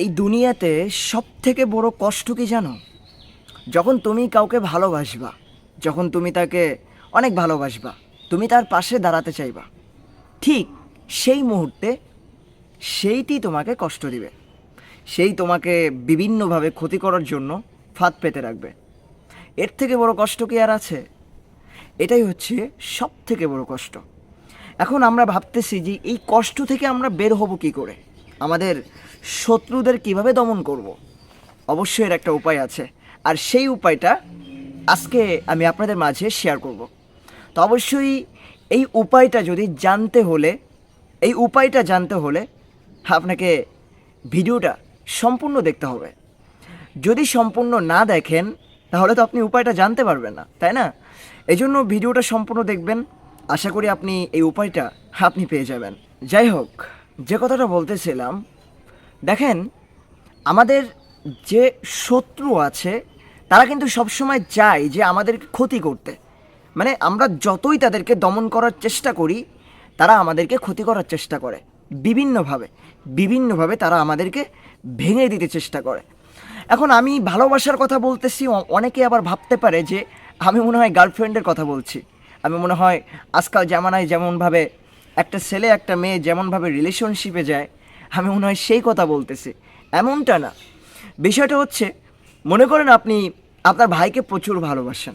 এই দুনিয়াতে সব থেকে বড় কষ্ট কি জানো? যখন তুমি কাউকে ভালোবাসবা, যখন তুমি তাকে অনেক ভালোবাসবা, তুমি তার পাশে দাঁড়াতে চাইবা, ঠিক সেই মুহূর্তে সেইটি তোমাকে কষ্ট দিবে। সেই তোমাকে বিভিন্নভাবে ক্ষতি করার জন্য ফাঁদ পেতে রাখবে। এর থেকে বড় কষ্ট কি আর আছে? এটাই হচ্ছে সব থেকে বড় কষ্ট। এখন আমরা ভাবতেছি যে এই কষ্ট থেকে আমরা বের হব কি করে? আমাদের শত্রুদের কীভাবে দমন করব। অবশ্যই এর একটা উপায় আছে। আর সেই উপায়টা আজকে আমি আপনাদের মাঝে শেয়ার করব। তো অবশ্যই এই উপায়টা যদি জানতে হলে, এই উপায়টা জানতে হলে আপনাকে ভিডিওটা সম্পূর্ণ দেখতে হবে। যদি সম্পূর্ণ না দেখেন, তাহলে তো আপনি উপায়টা জানতে পারবেন না, তাই না? এই জন্য ভিডিওটা সম্পূর্ণ দেখবেন। আশা করি আপনি এই উপায়টা আপনি পেয়ে যাবেন। যাই হোক। যে কথাটা বলতেছিলাম, দেখেন, আমাদের যে শত্রু আছে, তারা কিন্তু সবসময় চায় যে আমাদের ক্ষতি করতে। মানে আমরা যতই তাদেরকে দমন করার চেষ্টা করি, তারা আমাদেরকে ক্ষতি করার চেষ্টা করে। বিভিন্নভাবে বিভিন্নভাবে তারা আমাদেরকে ভেঙে দিতে চেষ্টা করে। এখন আমি ভালোবাসার কথা বলতেছি অনেকে আবার ভাবতে পারে যে, আমি মনে হয় গার্লফ্রেন্ডের কথা বলছি। আমি মনে হয় আজকাল জামানায় যেমনভাবে একটা ছেলে, একটা মেয়ে যেমনভাবে রিলেশনশিপে যায়, আমি মনে হয় সেই কথা বলতেছি। এমনটা না। বিষয়টা হচ্ছে, মনে করেন আপনি, আপনার ভাইকে প্রচুর ভালোবাসেন।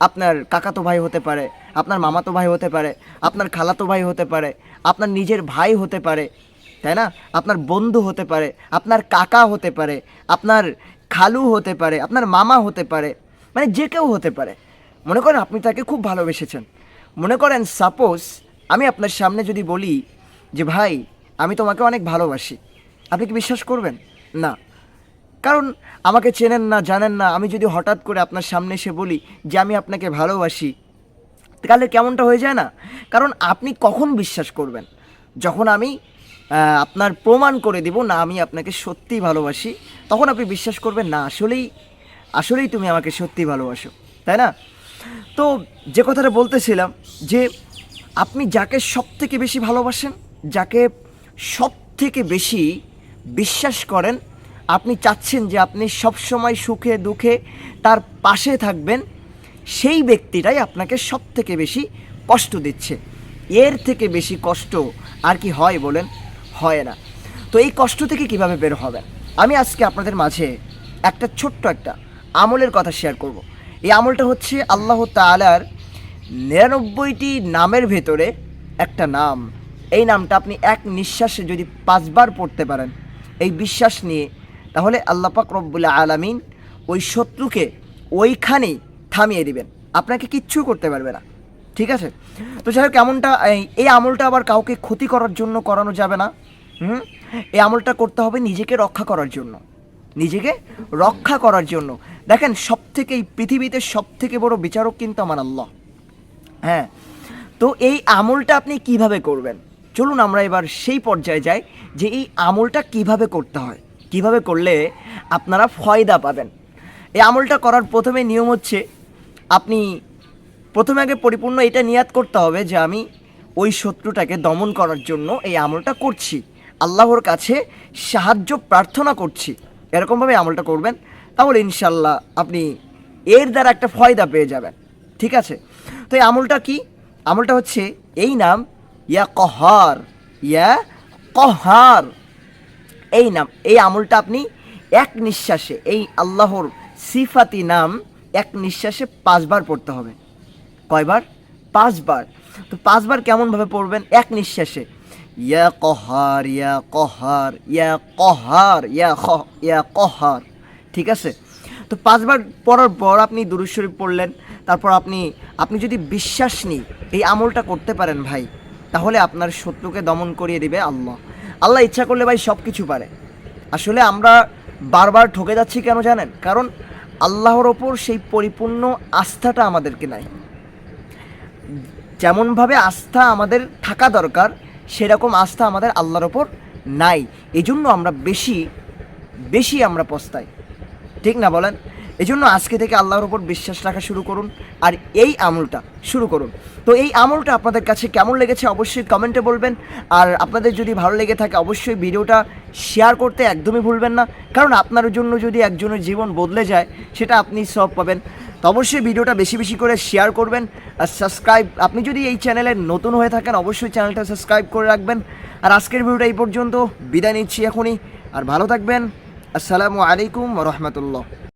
আপনার কাকাতো ভাই হতে পারে, আপনার মামাতো ভাই হতে পারে, আপনার খালাতো ভাই হতে পারে, আপনার নিজের ভাই হতে পারে, তাই না? আপনার বন্ধু হতে পারে, আপনার কাকা হতে পারে, আপনার খালু হতে পারে, আপনার মামা হতে পারে মানে যে কেউ হতে পারে। মনে করেন আপনি তাকে খুব ভালোবেসেছেন। মনে করেন সাপোজ আমি আপনার সামনে যদি বলি যে, ভাই, আমি তোমাকে অনেক ভালোবাসি। আপনি কি বিশ্বাস করবেন? না। কারণ আমাকে চেনেন না, জানেন না। আমি যদি হঠাৎ করে আপনার সামনে এসে বলি যে, আমি আপনাকে ভালোবাসি, তাহলে কেমনটা হয়ে যায় না? কারণ আপনি কখন বিশ্বাস করবেন? যখন আমি আপনার প্রমাণ করে দিব, না, আমি আপনাকে সত্যিই ভালোবাসি, তখন আপনি বিশ্বাস করবেন, না, আসলেই আসলেই তুমি আমাকে সত্যি ভালোবাসো। তাই না? তো যে কথাটা বলতেছিলাম যে আপনি যাকে সব থেকে বেশি ভালোবাসেন, যাকে সব থেকে বেশি বিশ্বাস করেন, আপনি চাচ্ছেন যে আপনি সবসময় সুখে, দুঃখে তার পাশে থাকবেন, সেই ব্যক্তিটাই আপনাকে সব থেকে বেশি কষ্ট দিচ্ছে। এর থেকে বেশি কষ্ট আর কি হয় বলেন? হয় না। তো এই কষ্ট থেকে কীভাবে বের হবেন? আমি আজকে আপনাদের মাঝে একটা ছোট্ট একটা আমলের কথা শেয়ার করব। এই আমলটা হচ্ছে আল্লাহ তালার নিরানব্বইটি নামের ভেতরে একটা নাম। এই নামটা আপনি এক নিঃশ্বাসে যদি পাঁচবার পড়তে পারেন, এই বিশ্বাস নিয়ে, তাহলে আল্লাহ পাক রব্বুল আলামিন ওই শত্রুকে ওইখানেই থামিয়ে দিবেন। আপনাকে কিচ্ছু করতে পারবে না। ঠিক আছে? তো যাই হোক, এমনটা, এই আমলটা আবার কাউকে ক্ষতি করার জন্য করানো যাবে না। হুম? এই আমলটা করতে হবে নিজেকে রক্ষা করার জন্য। নিজেকে রক্ষা করার জন্য। দেখেন সব থেকে এই পৃথিবীতে সব থেকে বড় বিচারক কিন্তু আমার আল্লাহ। হ্যাঁ। তো এই আমলটা আপনি কীভাবে করবেন? চলুন আমরা এবার সেই পর্যায়ে যাই যে এই আমলটা কীভাবে করতে হয়। কীভাবে করলে আপনারা ফয়দা পাবেন? এই আমলটা করার প্রথমে নিয়ম হচ্ছে, আপনি প্রথমে আগে পরিপূর্ণ এটা নিয়াত করতে হবে যে আমি ওই শত্রুটাকে দমন করার জন্য এই আমলটা করছি। আল্লাহর কাছে সাহায্য প্রার্থনা করছি। এরকমভাবে আমলটা করবেন, তাহলে ইনশাল্লাহ আপনি এর দ্বারা একটা ফয়দা পেয়ে যাবেন। ঠিক আছে? তো এই আমলটা কি? আমলটা হচ্ছে এই নাম, ইয়া কহার ইয়া কহার। এই নাম, এই আমলটা আপনি এক নিঃশ্বাসে, এই আল্লাহর সিফাতি নাম এক নিঃশ্বাসে পাঁচবার পড়তে হবে। কয়বার? পাঁচবার। তো পাঁচবার কেমনভাবে পড়বেন? এক নিঃশ্বাসে। ইয়া কহার ইয়া কহার ইয়া কহার, ইয়া ইয়া কহার। ঠিক আছে? তো পাঁচবার পড়ার পর আপনি দুরুদ শরীফ পড়লেন তারপর আপনি আপনি যদি বিশ্বাস নিই, এই আমলটা করতে পারেন ভাই, তাহলে আপনার শত্রুকে দমন করিয়ে দিবে আল্লাহ। আল্লাহ ইচ্ছা করলে ভাই সব কিছু পারে। আসলে আমরা বারবার ঠকে যাচ্ছি কেন জানেন? কারণ আল্লাহর ওপর সেই পরিপূর্ণ আস্থাটা আমাদেরকে নাই। যেমনভাবে আস্থা আমাদের থাকা দরকার, সেরকম আস্থা আমাদের আল্লাহর ওপর নাই। এজন্য আমরা বেশি বেশি আমরা পস্তাই। ঠিক না বলেন? এই জন্য আজকে থেকে আল্লাহর ওপর বিশ্বাস রাখা শুরু করুন আর এই আমলটা শুরু করুন। তো এই আমলটা আপনাদের কাছে কেমন লেগেছে অবশ্যই কমেন্টে বলবেন। আর আপনাদের যদি ভালো লেগে থাকে অবশ্যই ভিডিওটা শেয়ার করতে একদমই ভুলবেন না। কারণ আপনার জন্য যদি একজনের জীবন বদলে যায়, সেটা আপনি সব পাবেন। তো অবশ্যই ভিডিওটা বেশি বেশি করে শেয়ার করবেন আর সাবস্ক্রাইব, আপনি যদি এই চ্যানেলে নতুন হয়ে থাকেন অবশ্যই চ্যানেলটা সাবস্ক্রাইব করে রাখবেন। আর আজকের ভিডিওটা এই পর্যন্ত, বিদায় নিচ্ছি এখনই। আর ভালো থাকবেন। আসসালামু আলাইকুম রহমতুল্লাহ।